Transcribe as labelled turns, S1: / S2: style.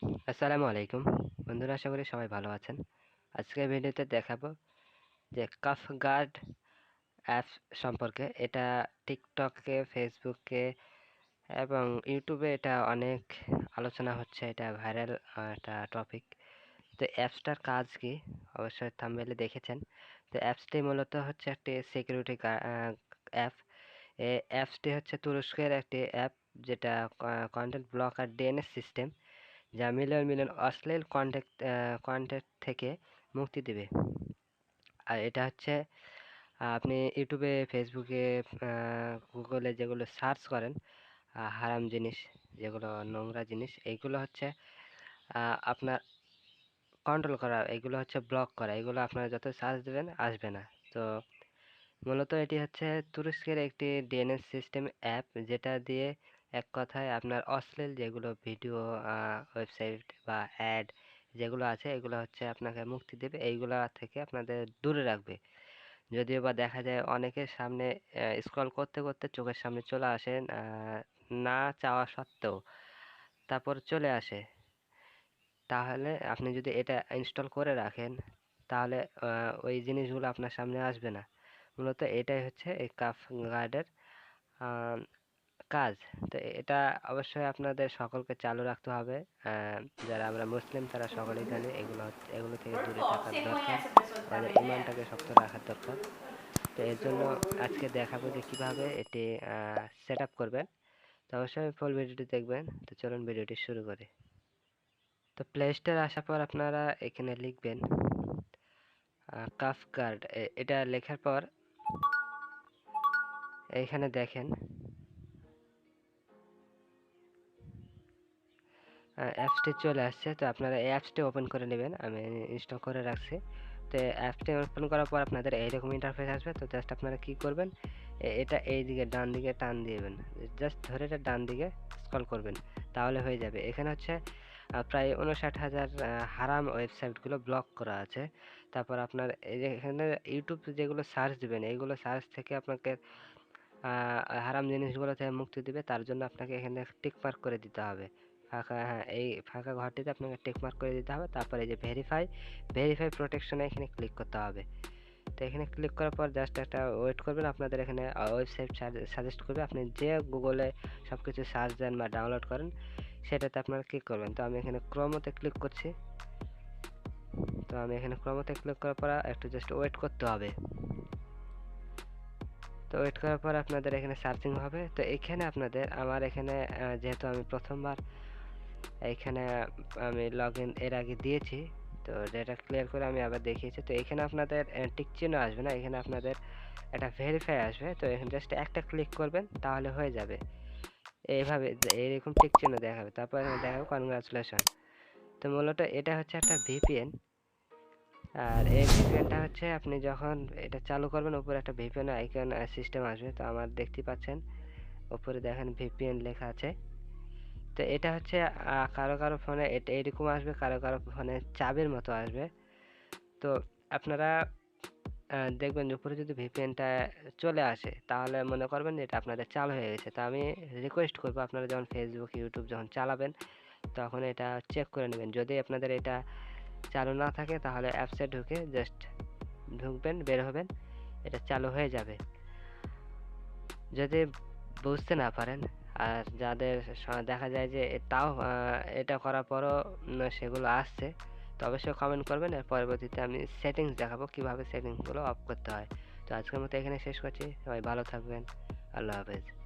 S1: আসসালামু আলাইকুম। বন্ধুরা, আশা করি সবাই ভালো আছেন। আজকের ভিডিওতে দেখাবো যে কাফ গার্ড অ্যাপ সম্পর্কে। এটা টিকটকে ফেসবুকে এবং ইউটিউবে এটা অনেক আলোচনা হচ্ছে। এটা ভাইরাল একটা টপিক তো অ্যাপসটার কাজ কি? অবশ্যই থাম্বনেলে দেখেছেন। তো অ্যাপসটি মূলত হচ্ছে একটি সিকিউরিটি অ্যাপ এই অ্যাপসটি হচ্ছে তুরস্কের একটি অ্যাপ যেটা কন্টেন্ট ব্লকার ডিএনএস সিস্টেম যা মিলিয়ন মিলিয়ন অশ্লীল কন্টেক্ট কন্টেন্ট থেকে মুক্তি দেবে। আর এটা হচ্ছে আপনি ইউটিউবে ফেসবুকে গুগলে যেগুলো সার্চ করেন হারাম জিনিস, যেগুলো নোংরা জিনিস এইগুলো হচ্ছে আপনার কন্ট্রোল করা, এগুলো হচ্ছে ব্লক করা, এগুলো আপনারা যত সার্চ দেবেন আসবে না। তো মূলত এটি হচ্ছে তুরস্কের একটি ডিএনএস সিস্টেম অ্যাপ যেটা দিয়ে এক কথায় আপনার অশ্লীল যেগুলো ভিডিও ওয়েবসাইট বা অ্যাড যেগুলো আছে, এগুলো হচ্ছে আপনাকে মুক্তি দেবে। এইগুলো থেকে আপনাদের দূরে রাখবে। যদিও বা দেখা যায় অনেকের সামনে স্ক্রল করতে করতে চোখের সামনে চলে আসে না চাওয়া সত্ত্বেও তারপর চলে আসে। তাহলে আপনি যদি এটা ইনস্টল করে রাখেন, তাহলে ওই জিনিসগুলো আপনার সামনে আসবে না। মূলত এটাই হচ্ছে এই কাফ গার্ডের কাজ। তো এটা অবশ্যই আপনাদের সকলকে চালু রাখতে হবে। যারা আমরা মুসলিম, তারা সকলেই জানে এগুলো এগুলো থেকে দূরে থাকার দরকার। আমাদের ইমানটাকে শক্ত রাখার দরকার। তো এর জন্য আজকে দেখাবো যে কীভাবে এটি সেট আপ করবেন। তো অবশ্যই ফুল ভিডিওটি দেখবেন। তো চলুন ভিডিওটি শুরু করি। তো প্লে স্টোর আসার পর আপনারা এখানে লিখবেন কাফ গার্ড এটা লেখার পর এইখানে দেখেন অ্যাপসটি চলে আসছে। তো আপনারা এই অ্যাপসটি ওপেন করে নেবেন। আমি ইনস্টল করে রাখছি। তো অ্যাপসটি ওপেন করার পর আপনাদের এইরকম ইন্টারফেস আসবে। তো জাস্ট আপনারা কি করবেন? এটা এই দিকে ডান দিকে টান দিবেন। জাস্ট ধরে এটা ডান দিকে স্ক্রল করবেন। তাহলে হয়ে যাবে। এখানে হচ্ছে প্রায় উনষাট হাজার হারাম ওয়েবসাইটগুলো ব্লক করা আছে। তারপর আপনার এখানে ইউটিউব যেগুলো সার্চ দেবেন, এইগুলো সার্চ থেকে আপনাকে হারাম জিনিসগুলো থেকে মুক্তি দেবে। তার জন্য আপনাকে এখানে টিক মার্ক করে দিতে হবে। ফাঁকা হ্যাঁ এই ফাঁকা ঘরটিতে আপনাকে টিক মার্ক করে দিতে হবে। তারপরে এই যে ভেরিফাই ভেরিফাই প্রোটেকশনে এখানে ক্লিক করতে হবে। তো এখানে ক্লিক করার পর জাস্ট একটা ওয়েট করবেন। আপনাদের এখানে ওয়েবসাইট সাজেস্ট করবে। আপনি যে গুগলে সব কিছু সার্চ দেন বা ডাউনলোড করেন, সেটাতে আপনারা ক্লিক করবেন। তো আমি এখানে ক্রমতে ক্লিক করছি। তো আমি এখানে ক্রমতে ক্লিক করার পর একটু জাস্ট ওয়েট করতে হবে। তো ওয়েট করার পর আপনাদের এখানে সার্চিং হবে। তো এখানে আপনাদের, আমার এখানে যেহেতু আমি প্রথমবার এখানে আমি লগ ইন এর আগে দিয়েছি। তো ডেটা ক্লিয়ার করে আমি আবার দেখিয়েছি। তো এখানে আপনাদের টিক চিহ্ন আসবে না। এখানে আপনাদের একটা ভেরিফাই আসবে। তো এখানে জাস্ট একটা ক্লিক করবেন, তাহলে হয়ে যাবে। এইভাবে, এইরকম টিক চিহ্ন দেখাবে। তারপর দেখাবে কনগ্রাচুলেশন তো মূলত এটা হচ্ছে একটা ভিপিএন আর এই ভিপিএনটা হচ্ছে আপনি যখন এটা চালু করবেন, উপরে একটা ভিপিএন আইকন সিস্টেম আসবে। তো আমার দেখতে পাচ্ছেন, উপরে দেখেন ভিপিএন লেখা আছে। তো এটা হচ্ছে কারও কারও ফোনে এটা, এরকম আসবে, কারও কারও ফোনে চাবের মতো আসবে। তো আপনারা দেখবেন উপরে যদি ভিপিএনটা চলে আসে, তাহলে মনে করবেন যে এটা আপনাদের চালু হয়ে গেছে। তো আমি রিকোয়েস্ট করব আপনারা যখন ফেসবুক ইউটিউব যখন চালাবেন, তখন এটা চেক করে নেবেন। যদি আপনাদের এটা চালু না থাকে, তাহলে অ্যাপসে ঢুকে জাস্ট ঢুকবেন, বের হবেন, এটা চালু হয়ে যাবে। যদি বুঝতে না পারেন। আর যাদের দেখা যায় যে তাও এটা করার পরও সেগুলো আসছে, তো অবশ্যই কমেন্ট করবেন। আর পরবর্তীতে আমি সেটিংস দেখাবো, কীভাবে সেটিংসগুলো অফ করতে হয়। তো আজকের মতো এখানে শেষ করছি। সবাই ভালো থাকবেন। আল্লাহ হাফেজ।